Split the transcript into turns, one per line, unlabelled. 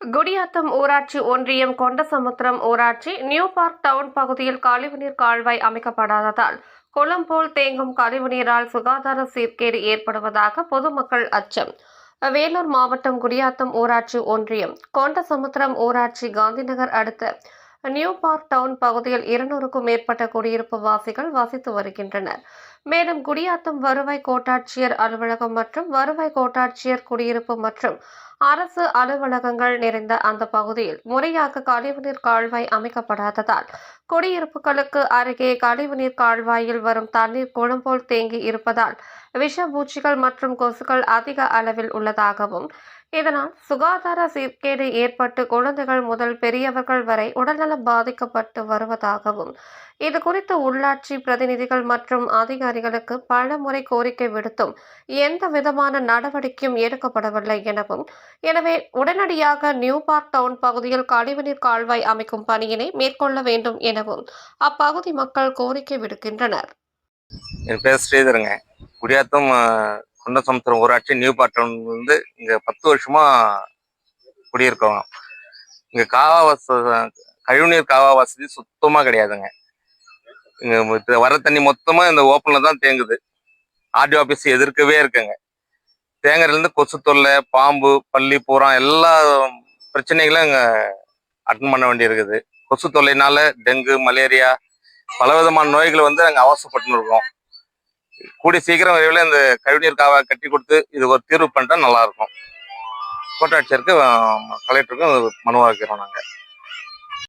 குடியாத்தம் ஊராட்சி ஒன்றியம் கொண்டசமுத்திரம் ஊராட்சி நியூ பார்க் டவுன் பகுதியில் கழிவுநீர் கால்வாய் அமைக்கப்படாததால் குளம் போல் தேங்கும் கழிவுநீரால் சுகாதார சீர்கேடு ஏற்படுவதாக பொதுமக்கள் அச்சம். வேலூர் மாவட்டம் குடியாத்தம் ஊராட்சி ஒன்றியம் கொண்டசமுத்திரம் ஊராட்சி காந்திநகர் அடுத்த நியூ பார்க் டவுன் பகுதியில் இருநூறுக்கும் மேற்பட்ட குடியிருப்பு வாசிகள் வசித்து வருகின்றனர். மேலும் குடியாத்தம் வருவாய் கோட்டாட்சியர் அலுவலகம் மற்றும் வருவாய் கோட்டாட்சியர் குடியிருப்பு மற்றும் அரசு அலுவலகங்கள் நிறைந்த அந்த பகுதியில் முறையாக கழிவுநீர் கால்வாய் அமைக்கப்படாததால் குடியிருப்புகளுக்கு அருகே கழிவுநீர் கால்வாயில் வரும் தண்ணீர் குளம் போல் தேங்கி இருப்பதால் விஷபூச்சிகள் மற்றும் கொசுக்கள் அதிக அளவில் உள்ளதாகவும் இதனால் சுகாதார சீர்கேடு ஏற்பட்டு குழந்தைகள் முதல் பெரியவர்கள் வரை உடல்நலம் பாதிக்கப்பட்டு வருவதாகவும் இது குறித்து உள்ளாட்சி பிரதிநிதிகள் மற்றும் அதிகாரிகளுக்கு பல முறை கோரிக்கை விடுத்தும் எந்த விதமான நடவடிக்கையும் எடுக்கப்படவில்லை எனவும் எனவே உடனடியாக நியூ பார்க் டவுன் பகுதியில் கழிவுநீர் கால்வாய் அமைக்கும் பணியினை மேற்கொள்ள வேண்டும் எனவும் அப்பகுதி மக்கள் கோரிக்கை விடுக்கின்றனர்.
என் பேர் ஸ்ரீதருங்க. குடியாத்தம் அஹ், குண்டசமுத்திரம் ஊராட்சி நியூ பாட்டன்லேருந்து வந்து பத்து வருஷமா குடியிருக்கோம். இங்கே காவா வசதி கழிவுநீர் காவா வசதி சுத்தமாக கிடையாதுங்க. இங்கே வர தண்ணி மொத்தமாக இந்த ஓப்பனில் தான் தேங்குது. ஆர்டி ஆஃபீஸ் எதிர்க்கவே இருக்குங்க. தேங்கறதுலேருந்து கொசு தொல்லை பாம்பு பள்ளி பூரா எல்லா பிரச்சனைகளும் இங்கே அட்டன் பண்ண வேண்டியிருக்குது. கொசு தொல்லைனால டெங்கு மலேரியா பலவிதமான நோய்களை வந்து நாங்கள் அவசப்பட்டு இருக்கோம். கூடி சீக்கிரம் விரைவில் இந்த கழிவுநீர் காவா கட்டி கொடுத்து இது ஒரு தீர்வு பண்ணிட்டா நல்லா இருக்கும். கோட்டாட்சியருக்கு கலெக்டருக்கும் மனுவாக்கிறோம் நாங்கள்